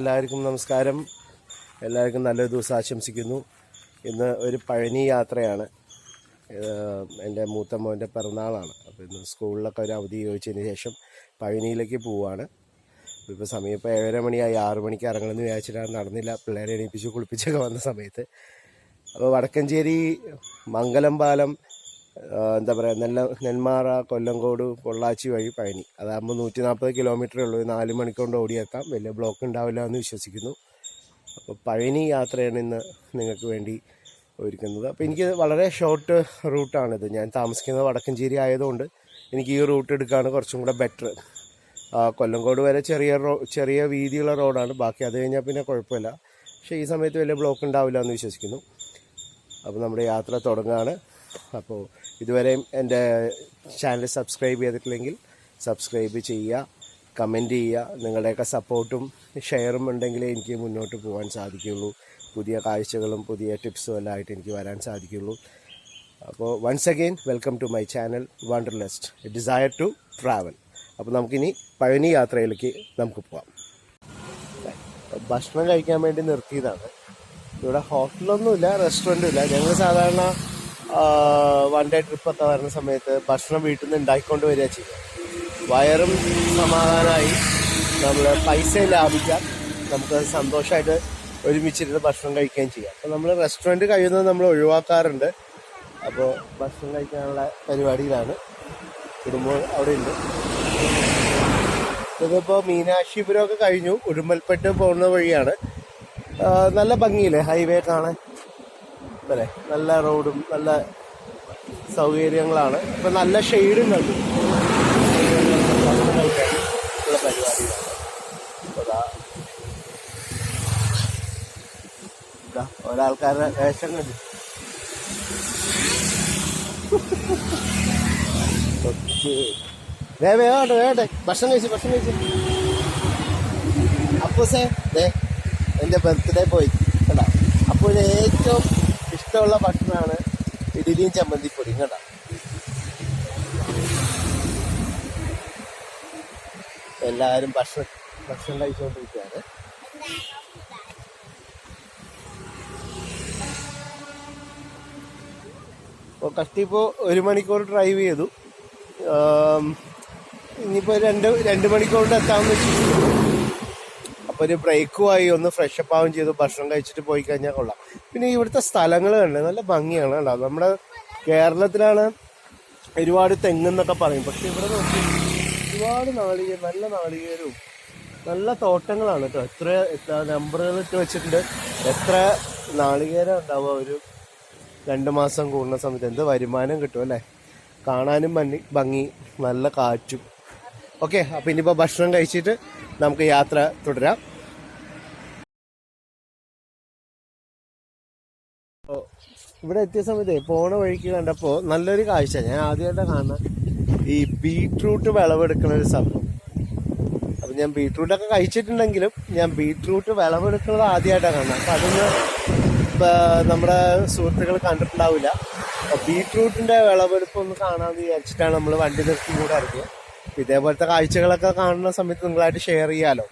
എല്ലാവർക്കും നമസ്കാരം. എല്ലാവർക്കും നല്ലൊരു ദിവസം ആശംസിക്കുന്നു. ഇന്ന് ഒരു പഴനി യാത്രയാണ്. എന്റെ മൂത്ത മോന്റെ പിറന്നാളാണ്. അപ്പോൾ ഇന്ന് സ്കൂളിലൊക്കെ ഒരു അവധി ചോദിച്ചതിന് ശേഷം പഴനിയിലേക്ക് പോവുകയാണ്. ഇപ്പോൾ സമയം ഇപ്പോൾ ഏഴര മണിയായി. ആറ് മണിക്ക് ഇറങ്ങണമെന്ന് വിചാരിച്ചിട്ടാണ് നടന്നില്ല. പിള്ളേരെ എണീപ്പിച്ച് കുളിപ്പിച്ചൊക്കെ വന്ന സമയത്ത്. അപ്പോൾ വടക്കഞ്ചേരി മംഗലം പാലം എന്താ പറയുക നെല്ല നെന്മാറ കൊല്ലങ്കോട് പൊള്ളാച്ചി വഴി പഴനി. അതാകുമ്പോൾ നൂറ്റി നാൽപ്പത് കിലോമീറ്ററേ ഉള്ളൂ നാല് മണിക്കൊണ്ട് ഓടിയെത്താം. വലിയ ബ്ലോക്ക് ഉണ്ടാവില്ല എന്ന് വിശ്വസിക്കുന്നു. അപ്പോൾ പഴനി യാത്രയാണ് ഇന്ന് നിങ്ങൾക്ക് വേണ്ടി ഒരുക്കുന്നത്. അപ്പോൾ എനിക്ക് വളരെ ഷോർട്ട് റൂട്ടാണിത് ഞാൻ താമസിക്കുന്നത് വടക്കഞ്ചേരി ആയതുകൊണ്ട് എനിക്ക് ഈ റൂട്ട് എടുക്കുകയാണ് കുറച്ചും കൂടെ ബെറ്റർ കൊല്ലങ്കോട് വരെ ചെറിയ റോ ചെറിയ വീതിയുള്ള റോഡാണ് ബാക്കി അത് കഴിഞ്ഞാൽ പിന്നെ കുഴപ്പമില്ല. പക്ഷേ ഈ സമയത്ത് വലിയ ബ്ലോക്ക് ഉണ്ടാവില്ല എന്ന് വിശ്വസിക്കുന്നു. അപ്പോൾ നമ്മുടെ യാത്ര തുടങ്ങുകയാണ് അപ്പോൾ ഇതുവരെയും എന്റെ ചാനൽ സബ്സ്ക്രൈബ് ചെയ്തിട്ടില്ലെങ്കിൽ സബ്സ്ക്രൈബ് ചെയ്യുക കമന്റ് ചെയ്യുക. നിങ്ങളുടെയൊക്കെ സപ്പോർട്ടും ഷെയറും ഉണ്ടെങ്കിലേ എനിക്ക് മുന്നോട്ട് പോകാൻ സാധിക്കുള്ളൂ പുതിയ കാഴ്ചകളും പുതിയ ടിപ്സും എല്ലാം ആയിട്ട് എനിക്ക് വരാൻ സാധിക്കുള്ളൂ അപ്പോൾ once again welcome to my channel wanderlust desire to travel അപ്പോൾ നമുക്കിനി പഴനി യാത്രയിലേക്ക് നമുക്ക് പോകാം. ഭക്ഷണം കഴിക്കാൻ വേണ്ടി നിർത്തിയതാണ്. ഇവിടെ ഹോട്ടലൊന്നുമില്ല റെസ്റ്റോറന്റും ഇല്ല. ഞങ്ങൾ സാധാരണ വൺ ഡേ ട്രിപ്പൊക്കെ വരുന്ന സമയത്ത് ഭക്ഷണം വീട്ടിൽ നിന്ന് ഉണ്ടാക്കിക്കൊണ്ട് വരിക ചെയ്യുക. വയറും സമാധാനമായി നമ്മൾ പൈസ ലാഭിക്കാം നമുക്ക് സന്തോഷമായിട്ട് ഒരുമിച്ചിരുന്ന് ഭക്ഷണം കഴിക്കുകയും ചെയ്യാം. അപ്പോൾ നമ്മൾ റെസ്റ്റോറന്റ് കഴിയുന്നത് നമ്മൾ ഒഴിവാക്കാറുണ്ട്. അപ്പോൾ ഭക്ഷണം കഴിക്കാനുള്ള പരിപാടിയിലാണ്. കുടുംബം അവിടെ ഉണ്ട്. ഇതിപ്പോൾ മീനാക്ഷിപുരമൊക്കെ കഴിഞ്ഞു. ഉടുമ്പൽപ്പെട്ട് പോകുന്ന വഴിയാണ്. നല്ല ഭംഗിയില്ലേ? ഹൈവേ കാണാൻ? അല്ലേ? നല്ല റോഡും നല്ല സൗകര്യങ്ങളാണ്. ഇപ്പൊ നല്ല ഷെയ്ഡും കണ്ടു ഒരാൾക്കാരുടെ വേഷം കണ്ടു. വേ വേണ്ട വേണ്ടേ ഭക്ഷണം കഴിച്ചു ഭക്ഷണം കഴിച്ചു. അപ്പൂസേ ദേ എന്റെ ബർത്ത്ഡേ പോയി കേട്ടോ അപ്പോൾ ഏറ്റവും ഇഷ്ടമുള്ള ഭക്ഷണമാണ് ഇഡലിയും ചമ്മന്തിപ്പൊടിയും കേട്ടോ. എല്ലാവരും ഭക്ഷണം ഭക്ഷണം കഴിച്ചുകൊണ്ടിരിക്കുകയാണ് ഇപ്പോൾ കഷ്ടിപ്പോൾ ഒരു മണിക്കൂർ ഡ്രൈവ് ചെയ്തു. ഇനിയിപ്പോൾ രണ്ട് രണ്ട് മണിക്കൂറിന്റെ എത്താമെന്ന് വെച്ചിട്ടുണ്ട് ഒരു ബ്രേക്കുമായി ഒന്ന് ഫ്രഷ് അപ്പ് ആവുകയും ചെയ്തു. ഭക്ഷണം കഴിച്ചിട്ട് പോയി കഴിഞ്ഞാൽ കൊള്ളാം. പിന്നെ ഇവിടുത്തെ സ്ഥലങ്ങൾ കണ്ടത് നല്ല ഭംഗിയാണ് കേട്ടോ. നമ്മുടെ കേരളത്തിലാണ് ഒരുപാട് തെങ്ങെന്നൊക്കെ പറയും. പക്ഷെ ഇവിടെ നോക്കി ഒരുപാട് നാളികേർ നല്ല നാളികേരവും നല്ല തോട്ടങ്ങളാണ് കേട്ടോ. എത്ര നമ്പറുകൾ ഇട്ട് വെച്ചിട്ടുണ്ട്. എത്ര നാളികേരം ഉണ്ടാവുക ഒരു രണ്ട് മാസം കൂടുന്ന സമയത്ത്. എന്ത് വരുമാനം കിട്ടും അല്ലേ? കാണാനും ഭംഗി ഭംഗി നല്ല കാറ്റും. ഓക്കെ അപ്പം ഇനിയിപ്പോൾ ഭക്ഷണം കഴിച്ചിട്ട് നമുക്ക് യാത്ര തുടരാം. ഇവിടെ എത്തിയ സമയത്ത് പോണ വഴിക്ക് കണ്ടപ്പോ നല്ലൊരു കാഴ്ച. ഞാൻ ആദ്യമായിട്ട് കാണുന്ന ഈ ബീട്രൂട്ട് വിളവെടുക്കുന്ന ഒരു സംഭവം. അപ്പൊ ഞാൻ ബീട്രൂട്ട് ഒക്കെ കഴിച്ചിട്ടുണ്ടെങ്കിലും ഞാൻ ബീട്രൂട്ട് വിളവെടുക്കുന്നത് ആദ്യമായിട്ടാണ് കാണുന്നത്. അപ്പൊ അതൊന്ന് നമ്മുടെ സുഹൃത്തുക്കൾ കണ്ടിട്ടുണ്ടാവില്ല. ബീട്രൂട്ടിന്റെ വിളവെടുപ്പ് ഒന്ന് കാണാമെന്ന് വിചാരിച്ചിട്ടാണ് നമ്മൾ വണ്ടി നിർത്തി കൂടെ ഇറങ്ങിയത്. ഇതേപോലത്തെ കാഴ്ചകളൊക്കെ കാണുന്ന സമയത്ത് നിങ്ങളായിട്ട് ഷെയർ ചെയ്യാലോ.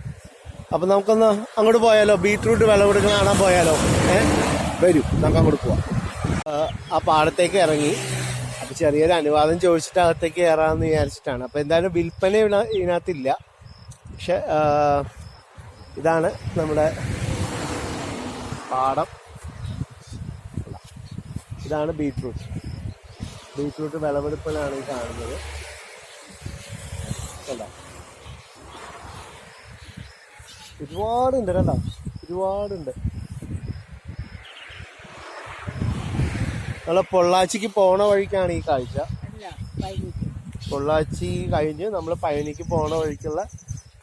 അപ്പൊ നമുക്കൊന്ന് അങ്ങോട്ട് പോയാലോ? ബീട്രൂട്ട് വിളവെടുക്കുന്ന കാണാൻ പോയാലോ? ഏഹ് വരൂ നമുക്ക് അങ്ങോട്ട് പോവാം. ആ, പാടത്തേക്ക് ഇറങ്ങി. അപ്പൊ ചെറിയൊരു അനുവാദം ചോദിച്ചിട്ട് അകത്തേക്ക് കയറാമെന്ന് വിചാരിച്ചിട്ടാണ്. അപ്പൊ എന്തായാലും വിൽപ്പന ഇതിന- ഇതിനകത്തില്ല. പക്ഷെ ഇതാണ് നമ്മുടെ പാടം. ഇതാണ് ബീട്രൂട്ട്. ബീട്രൂട്ട് വിളവെടുപ്പിലാണ് ഈ കാണുന്നത്. ഒരുപാടുണ്ട് കണ്ടോ ഒരുപാടുണ്ട്. നമ്മളെ പൊള്ളാച്ചിക്ക് പോണ വഴിക്കാണ് ഈ കാഴ്ച. പൊള്ളാച്ചി കഴിഞ്ഞ് നമ്മൾ പഴനിക്ക് പോണ വഴിക്കുള്ള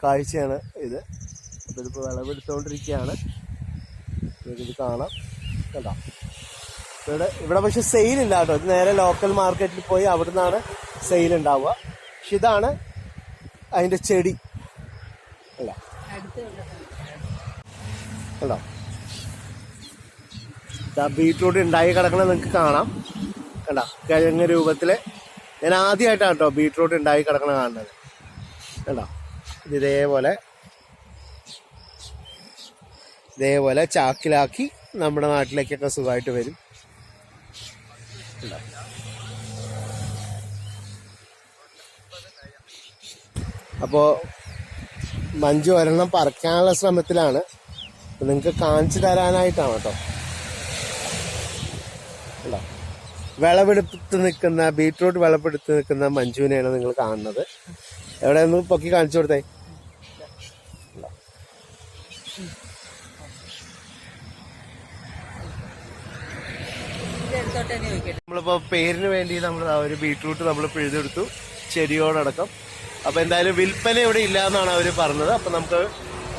കാഴ്ചയാണ് ഇത്. അപ്പൊ ഇതിപ്പോ വിളവെടുത്തോണ്ടിരിക്കുകയാണ് ഇത് കാണാം. കേട്ടോ ഇവിടെ ഇവിടെ പക്ഷെ സെയിൽ ഇല്ല കേട്ടോ. ഇത് നേരെ ലോക്കൽ മാർക്കറ്റിൽ പോയി അവിടുന്നാണ് നിന്നാണ് സെയിൽ ഉണ്ടാവുക. പക്ഷെ ഇതാണ് അതിന്റെ ചെടി. അല്ല. ഇതാ ബീട്രൂട്ട് ഉണ്ടായി കിടക്കണത് നിങ്ങൾക്ക് കാണാം. കണ്ട കിഴങ്ങ് രൂപത്തിൽ ഞാൻ ആദ്യമായിട്ടാണ് കേട്ടോ ബീട്രൂട്ട് ഉണ്ടായി കിടക്കണ കാണുന്നത്. കണ്ടോ ഇത് ഇതേപോലെ ഇതേപോലെ ചാക്കിലാക്കി നമ്മുടെ നാട്ടിലേക്കൊക്കെ സുഖമായിട്ട് വരും. ഉണ്ടോ? അപ്പോ മഞ്ജു ഒരെണ്ണം പറിക്കാനുള്ള ശ്രമത്തിലാണ്. നിങ്ങൾക്ക് കാണിച്ചു തരാനായിട്ടാണ് കേട്ടോ. ഉണ്ടോ? വിളവെടുത്ത് നിൽക്കുന്ന ബീട്രൂട്ട് വിളവെടുത്ത് നിൽക്കുന്ന മഞ്ജുവിനെയാണ് നിങ്ങൾ കാണുന്നത്. എവിടെ ഒന്ന് പൊക്കി കാണിച്ചു കൊടുത്തേ? നമ്മളിപ്പോ പേരിന് വേണ്ടി നമ്മൾ ആ ഒരു ബീട്രൂട്ട് നമ്മൾ പിഴുതെടുത്തു. ചെടിയോടടക്കം. അപ്പൊ എന്തായാലും വിൽപ്പന ഇവിടെ ഇല്ല എന്നാണ് അവർ പറഞ്ഞത്. അപ്പൊ നമുക്ക്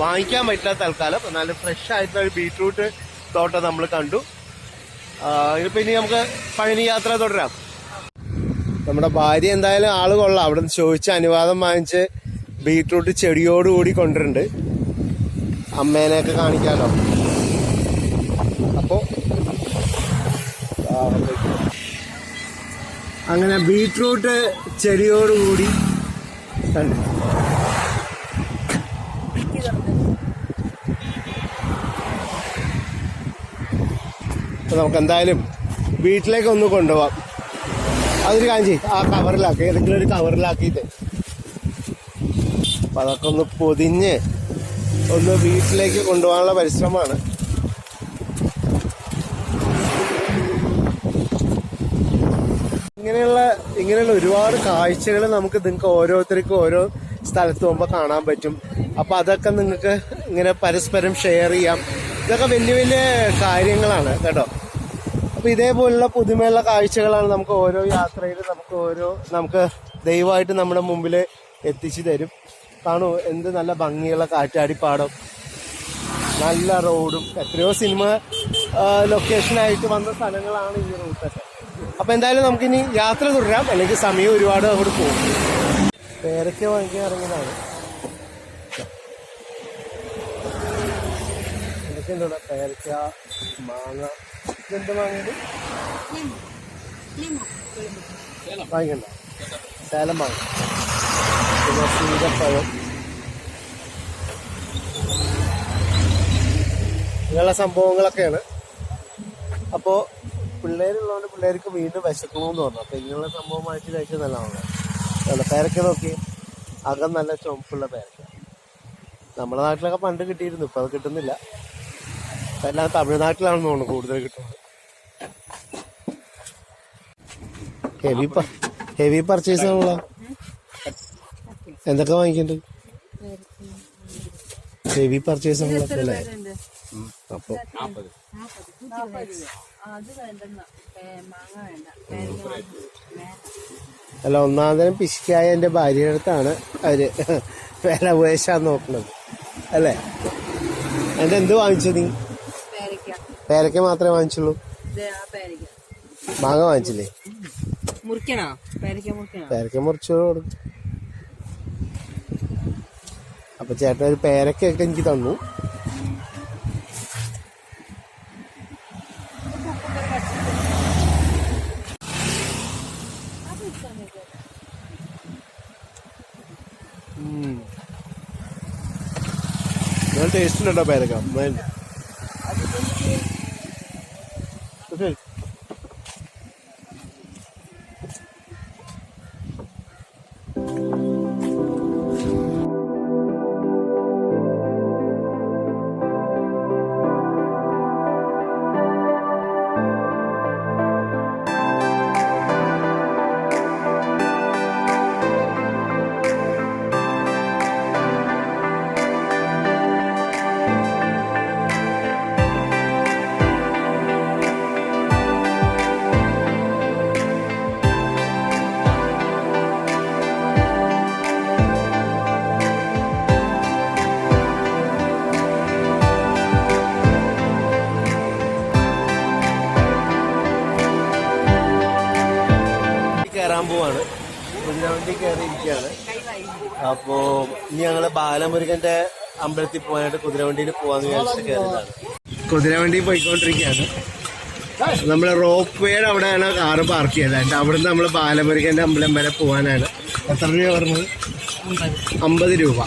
വാങ്ങിക്കാൻ പറ്റില്ല തൽക്കാലം എന്നാലും ഫ്രഷ് ആയിട്ടുള്ള ഒരു ബീട്രൂട്ട് തോട്ടം നമ്മൾ കണ്ടു. ആ, ഇനിയിപ്പോ ഇനി നമുക്ക് പഴനി യാത്ര തുടരാം. നമ്മുടെ ഭാര്യ എന്തായാലും ആൾ കൊള്ളാം. അവിടെ നിന്ന് ചോദിച്ച് അനുവാദം വാങ്ങിച്ച് ബീട്രൂട്ട് ചെടിയോടുകൂടി കൊണ്ടുണ്ട് അമ്മേനെയൊക്കെ കാണിക്കാലോ. അപ്പോ അങ്ങനെ ബീട്രൂട്ട് ചെടിയോടുകൂടി കണ്ടു. നമുക്ക് എന്തായാലും വീട്ടിലേക്ക് ഒന്ന് കൊണ്ടുപോവാം. അതൊരു കാഞ്ചി ആ കവറിലാക്കി. ഏതെങ്കിലും ഒരു കവറിലാക്കിയിട്ട്. അപ്പൊ അതൊക്കെ ഒന്ന് പൊതിഞ്ഞ് ഒന്ന് വീട്ടിലേക്ക് കൊണ്ടുപോകാനുള്ള പരിശ്രമമാണ്. ഇങ്ങനെയുള്ള ഇങ്ങനെയുള്ള ഒരുപാട് കാഴ്ചകൾ നമുക്ക് നിങ്ങൾക്ക് ഓരോരുത്തർക്കും ഓരോ സ്ഥലത്ത് പോകുമ്പോൾ കാണാൻ പറ്റും. അപ്പൊ അതൊക്കെ നിങ്ങൾക്ക് ഇങ്ങനെ പരസ്പരം ഷെയർ ചെയ്യാം. ഇതൊക്കെ വലിയ വലിയ കാര്യങ്ങളാണ് കേട്ടോ. അപ്പൊ ഇതേപോലുള്ള പുതുമയുള്ള കാഴ്ചകളാണ് നമുക്ക് ഓരോ യാത്രയിൽ നമുക്ക് ഓരോ നമുക്ക് ദൈവമായിട്ട് നമ്മുടെ മുമ്പിൽ എത്തിച്ചു തരും. കാണൂ എന്ത് നല്ല ഭംഗിയുള്ള കാറ്റാടിപ്പാടം. നല്ല റോഡും എത്രയോ സിനിമ ലൊക്കേഷനായിട്ട് വന്ന സ്ഥലങ്ങളാണ് ഈ റൂട്ടൊക്കെ അപ്പൊ എന്തായാലും നമുക്കിനി യാത്ര തുടരാം. അല്ലെങ്കിൽ സമയം ഒരുപാട് അങ്ങോട്ട് പോകും. പേരൊക്കെ വാങ്ങിക്കാൻ ഇറങ്ങിയതാണ്. പേരക്ക മാങ്ങ. ഇതെന്ത് വാങ്ങിയത് വാങ്ങിക്കണ്ട. സേലം വാങ്ങി. പിന്നെ സീതപ്പഴം. ഇങ്ങനെയുള്ള സംഭവങ്ങളൊക്കെയാണ്. അപ്പോ പിള്ളേരുള്ളതുകൊണ്ട് പിള്ളേർക്ക് വീണ്ടും വിശക്കണമെന്ന് പറഞ്ഞു. അപ്പൊ ഇങ്ങനെയുള്ള സംഭവം മാറ്റി കഴിച്ചാൽ നല്ലതാണ് നല്ല പേരക്ക നോക്കി. അകം നല്ല ചുമപ്പുള്ള പേരക്ക. നമ്മുടെ നാട്ടിലൊക്കെ പണ്ട് കിട്ടിയിരുന്നു. ഇപ്പോൾ അത് കിട്ടുന്നില്ല. എല്ലാം തമിഴ്നാട്ടിലാണെന്ന് തോന്നുന്നു കൂടുതൽ കിട്ടുന്നത്. ഹെവി ഹെവി പർച്ചേസ് ആണല്ലോ. എന്തൊക്കെ വാങ്ങിക്കണ്ട്? ഹെവി പർച്ചേസ് ആണല്ലോ അല്ലേ? ഒന്നാം തരം പിശിക്കായ എന്റെ ഭാര്യയുടെ അടുത്താണ് അവർ വില ഉപേശാൻ നോക്കുന്നത്. അല്ലേ? എന്റെ എന്ത് വാങ്ങിച്ചു നീ? പേരയ്ക്ക മാത്രമേ വാങ്ങിച്ചുള്ളൂ. മാങ്ങ വാങ്ങിച്ചില്ലേ? പേരക്ക മുറിച്ചു കൊടുക്കും അപ്പൊ ചേട്ടൻ ഒരു പേരക്കൊക്കെ എനിക്ക് തന്നു. നല്ല ടേസ്റ്റ് ഉണ്ടോ പേരക്ക? ബാലമുരുകന്റെ അമ്പലത്തിൽ പോകാനായിട്ട് കുതിരവണ്ടിയിൽ പോവാന്ന് വിചാരിച്ചിട്ട് കയറിയതാണ്. കുതിരവണ്ടി പോയിക്കൊണ്ടിരിക്കുകയാണ്. നമ്മൾ റോപ്പ് വേയുടെ അവിടെയാണ് കാറ് പാർക്ക് ചെയ്തത്. എന്നിട്ട് അവിടുന്ന് നമ്മൾ ബാലമുരുകന്റെ അമ്പലം വരെ പോകാനാണ്. എത്ര രൂപ പറഞ്ഞത്? അമ്പത് രൂപ.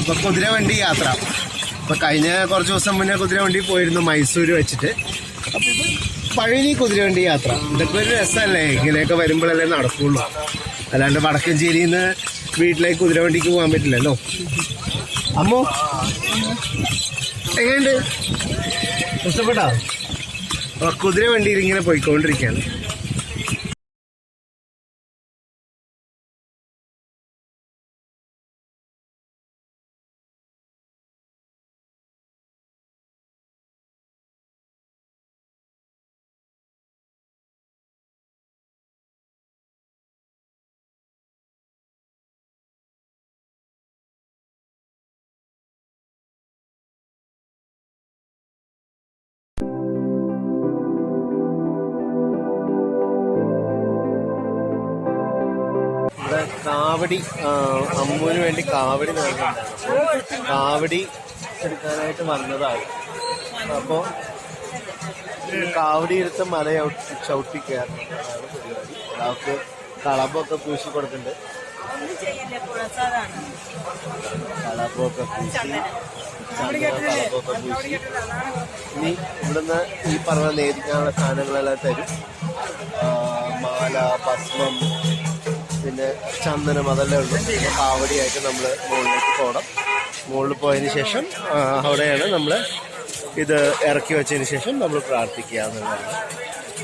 അപ്പൊ കുതിരവണ്ടി യാത്ര. അപ്പൊ കഴിഞ്ഞ കുറച്ച് ദിവസം മുന്നേ കുതിരവണ്ടി പോയിരുന്നു മൈസൂർ വെച്ചിട്ട്. അപ്പൊ ഇത് പഴനി കുതിരവണ്ടി യാത്ര. ഇതൊക്കെ ഒരു രസമല്ലേ? ഇങ്ങനെയൊക്കെ വരുമ്പോഴല്ലേ നടക്കുള്ളൂ. അല്ലാണ്ട് വടക്കഞ്ചേരിയിൽ നിന്ന് വീട്ടിലേക്ക് കുതിരവണ്ടിക്ക് പോകാൻ പറ്റില്ലല്ലോ. അമ്മോ. എങ്ങനെയുണ്ട്? ഇഷ്ടപ്പെട്ടോ കുതിര വണ്ടിയിൽ ഇങ്ങനെ പോയിക്കൊണ്ടിരിക്കുകയാണ്. കാവടി അമ്മുവിന് വേണ്ടി കാവടി നൽകുന്നുണ്ടായിരുന്നു കാവടി എടുക്കാനായിട്ട് വന്നതായി. അപ്പോൾ കാവടി എടുത്ത് മല ചവിട്ടി- കയറുന്നതാണ് പരിപാടി. കളമ്പൊക്കെ പൂശി പുറത്താതാണ് കളമ്പൊക്കെ പൂശി പൂശി. ഇനി ഇവിടുന്ന് ഈ പറഞ്ഞ നേരിക്കാനുള്ള സാധനങ്ങളെല്ലാം തരും. മാല ഭസ്മം പിന്നെ ചന്ദനം അതെല്ലാം ഉണ്ട് പിന്നെ കാവടിയായിട്ട് നമ്മൾ മുകളിലേക്ക് പോകണം. മുകളിൽ പോയതിന് ശേഷം അവിടെയാണ് നമ്മൾ ഇത് ഇറക്കി വെച്ചതിന് ശേഷം നമ്മൾ പ്രാർത്ഥിക്കുക എന്നുള്ളതാണ്.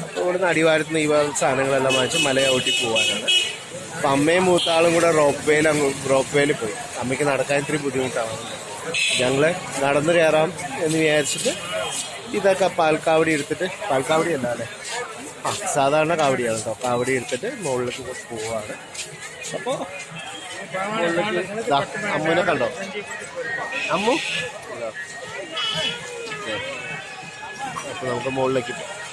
അപ്പോൾ ഇവിടുന്ന് അടിവാരത്ത് നിന്ന് ഈ സാധനങ്ങളെല്ലാം വാങ്ങിച്ച് മല ചവിട്ടി പോകാനാണ് അപ്പം അമ്മയും മൂത്താളും കൂടെ റോപ്പ് വേയിൽ അങ്ങ് റോപ്പ് വേയിൽ പോയി. അമ്മയ്ക്ക് നടക്കാൻ ഇത്തിരി ബുദ്ധിമുട്ടാണ്. ഞങ്ങൾ നടന്നു കയറാം എന്ന് വിചാരിച്ചിട്ട് ഇതൊക്കെ പാൽക്കാവടി എടുത്തിട്ട് പാൽക്കാവടി അല്ല? സാധാരണ കാവടിയാണ്. കേട്ടോ കാവടി എടുത്തിട്ട് മുകളിലേക്ക് പോവാണ്. അപ്പോൾ മുകളിലേക്ക് അമ്മുവിനെ കണ്ടോ? അമ്മു? അപ്പോൾ അപ്പൊ നമുക്ക് മുകളിലേക്ക് പോകാം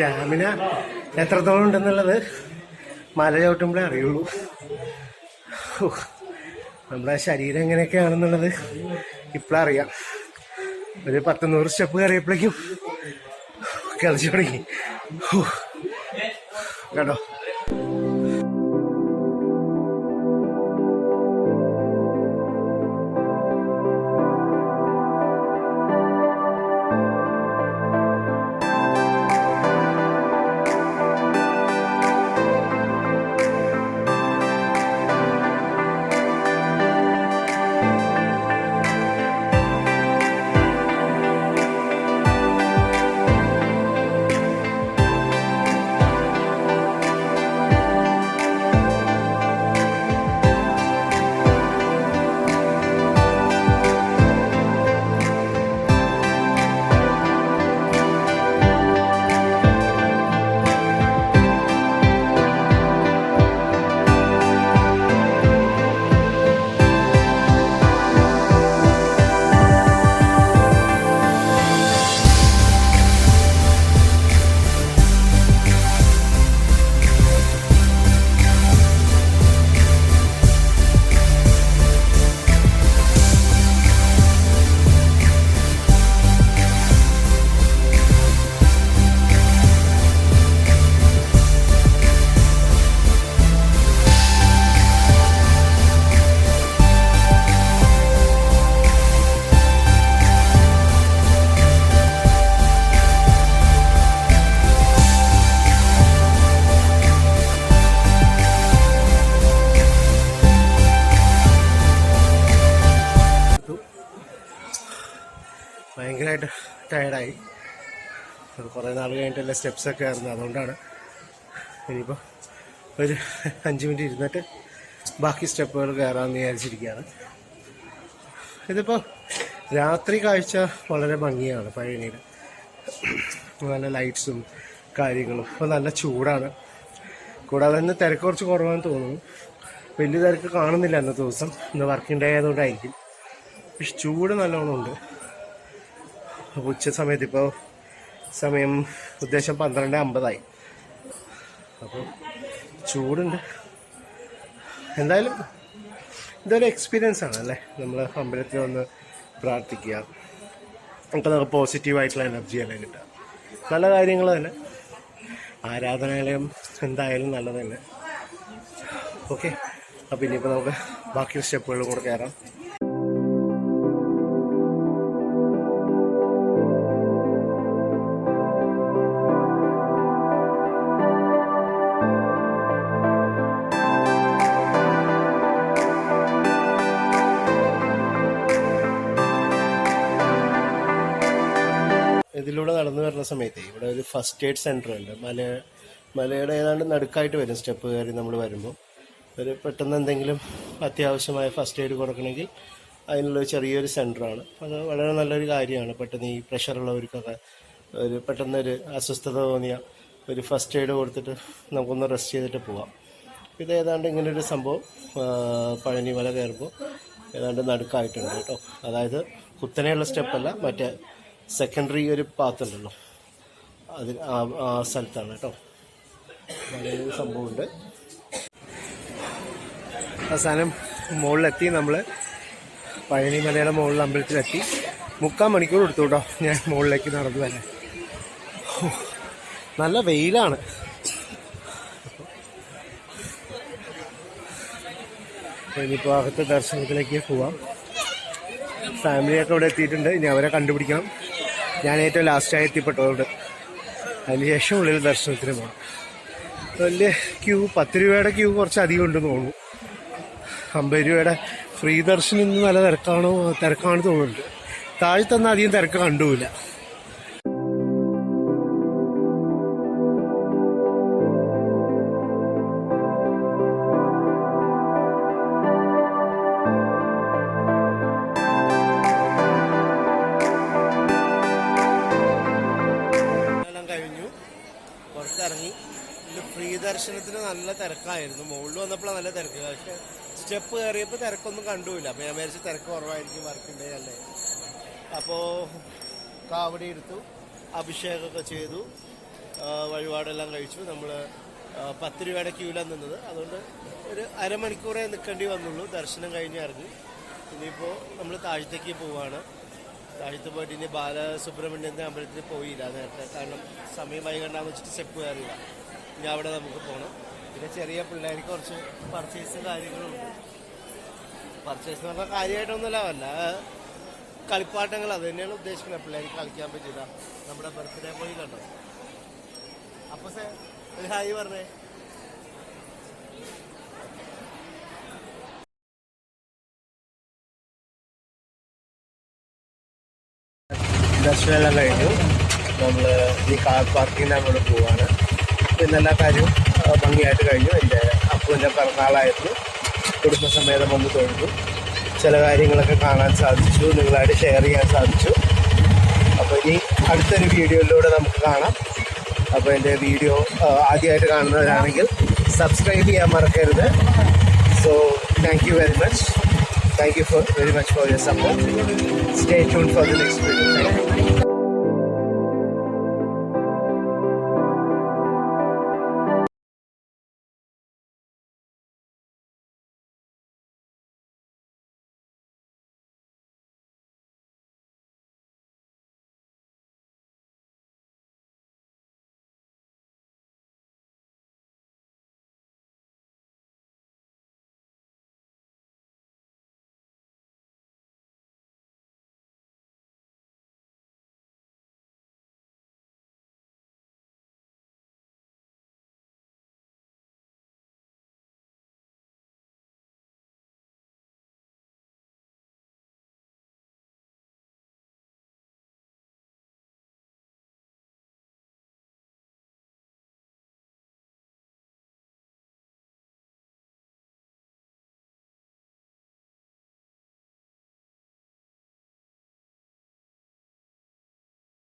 സ്റ്റാമിന എത്രത്തോളം ഉണ്ടെന്നുള്ളത് മല ചവിട്ടുമ്പോഴേ അറിയുള്ളൂ. നമ്മുടെ ശരീരം എങ്ങനെയൊക്കെയാണെന്നുള്ളത് ഇപ്പോഴറിയാം ഒരു പത്ത് നൂറ് സ്റ്റെപ്പ് കയറിയപ്പോഴേക്കും കളിച്ചു തുടങ്ങി. കേട്ടോ ടയർഡായി അത് കുറേ നാൾ കഴിഞ്ഞിട്ടല്ലേ സ്റ്റെപ്സൊക്കെ ആയിരുന്നു അതുകൊണ്ടാണ് ഇനിയിപ്പോൾ ഒരു അഞ്ച് മിനിറ്റ് ഇരുന്നിട്ട് ബാക്കി സ്റ്റെപ്പുകൾ കയറാമെന്ന് വിചാരിച്ചിരിക്കുകയാണ്. ഇതിപ്പോൾ രാത്രി കാഴ്ച വളരെ ഭംഗിയാണ് പഴനിയിൽ നല്ല ലൈറ്റ്സും കാര്യങ്ങളും ഇപ്പോൾ നല്ല ചൂടാണ്. കൂടാതെ തന്നെ തിരക്ക് കുറച്ച് കുറവാണെന്ന് തോന്നുന്നു. വലിയ തിരക്ക് കാണുന്നില്ല അന്നത്തെ ദിവസം. ഇന്ന് വർക്കിംഗ് ഡേ ആയതുകൊണ്ടായിരിക്കും. പക്ഷെ ചൂട് നല്ലോണം ഉണ്ട്. അപ്പോൾ ഉച്ച സമയത്ത് ഇപ്പോൾ സമയം ഉദ്ദേശം പന്ത്രണ്ട് അമ്പതായി. അപ്പോൾ ചൂടുണ്ട്. എന്തായാലും ഇതൊരു എക്സ്പീരിയൻസ് ആണ് അല്ലേ? നമ്മൾ അമ്പലത്തിൽ വന്ന് പ്രാർത്ഥിക്കുക. നമുക്ക് നമുക്ക് പോസിറ്റീവായിട്ടുള്ള എനർജി തന്നെ കിട്ടുക. നല്ല കാര്യങ്ങൾ തന്നെ. ആരാധനാലയം എന്തായാലും നല്ലത് തന്നെ ഓക്കെ അപ്പോൾ ഇനിയിപ്പോൾ നമുക്ക് ബാക്കി സ്റ്റെപ്പുകളിൽ കൂടെ കയറാം ഫസ്റ്റ് എയ്ഡ് സെന്റർ ഉണ്ട്. മല മലയുടെ ഏതാണ്ട് നടുക്കായിട്ട് വരും സ്റ്റെപ്പ് കയറി നമ്മൾ വരുമ്പോൾ ഒരു പെട്ടെന്ന് എന്തെങ്കിലും അത്യാവശ്യമായ ഫസ്റ്റ് എയ്ഡ് കൊടുക്കണമെങ്കിൽ അതിനുള്ള ചെറിയൊരു സെന്ററാണ് അത് വളരെ നല്ലൊരു കാര്യമാണ്. പെട്ടെന്ന് ഈ പ്രഷറുള്ളവർക്കൊക്കെ ഒരു പെട്ടെന്നൊരു അസ്വസ്ഥത തോന്നിയ ഒരു ഫസ്റ്റ് എയ്ഡ് കൊടുത്തിട്ട് നമുക്കൊന്ന് റെസ്റ്റ് ചെയ്തിട്ട് പോവാം. ഇത് ഏതാണ്ട് ഇങ്ങനൊരു സംഭവം ആ, പഴനി മല കയറുമ്പോൾ ഏതാണ്ട് നടുക്കായിട്ടുണ്ട് കേട്ടോ. അതായത് കുത്തനെയുള്ള സ്റ്റെപ്പല്ല മറ്റേ സെക്കൻഡറി ഒരു പാത്ത് ഉണ്ടല്ലോ. അതിൽ ആ സ്ഥലത്താണ് കേട്ടോ. നല്ലൊരു സംഭവമുണ്ട്. അവസാനം മുകളിലെത്തി നമ്മൾ പഴനി മലയുടെ മുകളിൽ അമ്പലത്തിലെത്തി. മുക്കാൽ മണിക്കൂർ എടുത്തു കേട്ടോ ഞാൻ മുകളിലേക്ക് നടന്നു വരാൻ. നല്ല വെയിലാണ്. ഇനിയിപ്പോൾ അകത്തെ ദർശനത്തിലേക്ക് പോവാം. ഫാമിലിയൊക്കെ ഇവിടെ എത്തിയിട്ടുണ്ട്. ഇനി അവരെ കണ്ടുപിടിക്കണം. ഞാൻ ഏറ്റവും ലാസ്റ്റായി എത്തിപ്പെട്ടതുകൊണ്ട് അതിനുശേഷം ഉള്ളിൽ ദർശനത്തിന് പോകണം വലിയ ക്യൂ പത്ത് രൂപയുടെ ക്യൂ കുറച്ച് അധികം ഉണ്ടെന്ന് തോന്നുന്നു. അമ്പത് രൂപയുടെ ഫ്രീ ദർശനം നല്ല തിരക്കാണോ തിരക്കാണെന്ന് തോന്നുന്നുണ്ട്. താഴത്തൊന്നും അധികം തിരക്ക് കണ്ടുമില്ല. ദർശനത്തിന് നല്ല തിരക്കായിരുന്നു. മുകളിൽ വന്നപ്പോഴാണ് നല്ല തിരക്ക്. പക്ഷെ സ്റ്റെപ്പ് കയറിയപ്പോൾ തിരക്കൊന്നും കണ്ടുമില്ല. അപ്പം ഞാൻ വിചാരിച്ചു തിരക്ക് കുറവായിരിക്കും വർക്കിന്റെ അല്ലേ? അപ്പോൾ കാവടി എടുത്തു. അഭിഷേകമൊക്കെ ചെയ്തു. വഴിപാടെല്ലാം കഴിച്ചു. നമ്മൾ പത്ത് രൂപയുടെ ക്യൂലാണ് നിന്നത്. അതുകൊണ്ട് ഒരു അരമണിക്കൂറേ നിൽക്കേണ്ടി വന്നുള്ളൂ. ദർശനം കഴിഞ്ഞ് ഇറങ്ങി. ഇനിയിപ്പോൾ നമ്മൾ താഴത്തേക്ക് പോവുകയാണ് താഴത്ത് പോയിട്ട് ഇനി ബാലസുബ്രഹ്മണ്യന്റെ അമ്പലത്തിൽ പോയില്ല നേരത്തെ. കാരണം സമയം വൈകണ്ടാന്ന് വെച്ചിട്ട് സ്റ്റെപ്പ് കയറില്ല ഇനി അവിടെ നമുക്ക് പോകണം പിന്നെ ചെറിയ പിള്ളേർക്ക് കുറച്ച് പർച്ചേസ് കാര്യങ്ങളുണ്ട്. പർച്ചേസ് എന്ന് പറഞ്ഞാൽ കാര്യമായിട്ടൊന്നുമല്ല വല്ല കളിപ്പാട്ടങ്ങൾ അത് തന്നെയാണ് ഉദ്ദേശിക്കുന്നത്. പിള്ളേർക്ക് കളിക്കാൻ പറ്റില്ല നമ്മുടെ ബർത്ത്ഡേ പോയി കണ്ടോ? അപ്പൊ സേ ഒരു ഹായ് പറഞ്ഞേ. ദർശനമെല്ലാം കഴിഞ്ഞു. നമ്മൾ ഈ കാർ പാർക്കിങ്ങിന് അങ്ങോട്ട് പോവാണ്. പിന്നെ എല്ലാ കാര്യവും ഭംഗിയായിട്ട് കഴിഞ്ഞു. എന്റെ അപ്പുവിന്റെ പിറന്നാളായിരുന്നു. കുടുംബസമേതം വന്ന് തൊഴുതു. ചില കാര്യങ്ങളൊക്കെ കാണാൻ സാധിച്ചു നിങ്ങളായിട്ട് ഷെയർ ചെയ്യാൻ സാധിച്ചു. അപ്പോൾ ഇനി അടുത്തൊരു വീഡിയോയിലൂടെ നമുക്ക് കാണാം. അപ്പോൾ എന്റെ വീഡിയോ ആദ്യമായിട്ട് കാണുന്നവരാണെങ്കിൽ സബ്സ്ക്രൈബ് ചെയ്യാൻ മറക്കരുത്. So thank you very much thank you for very much for your support stay tune for the next video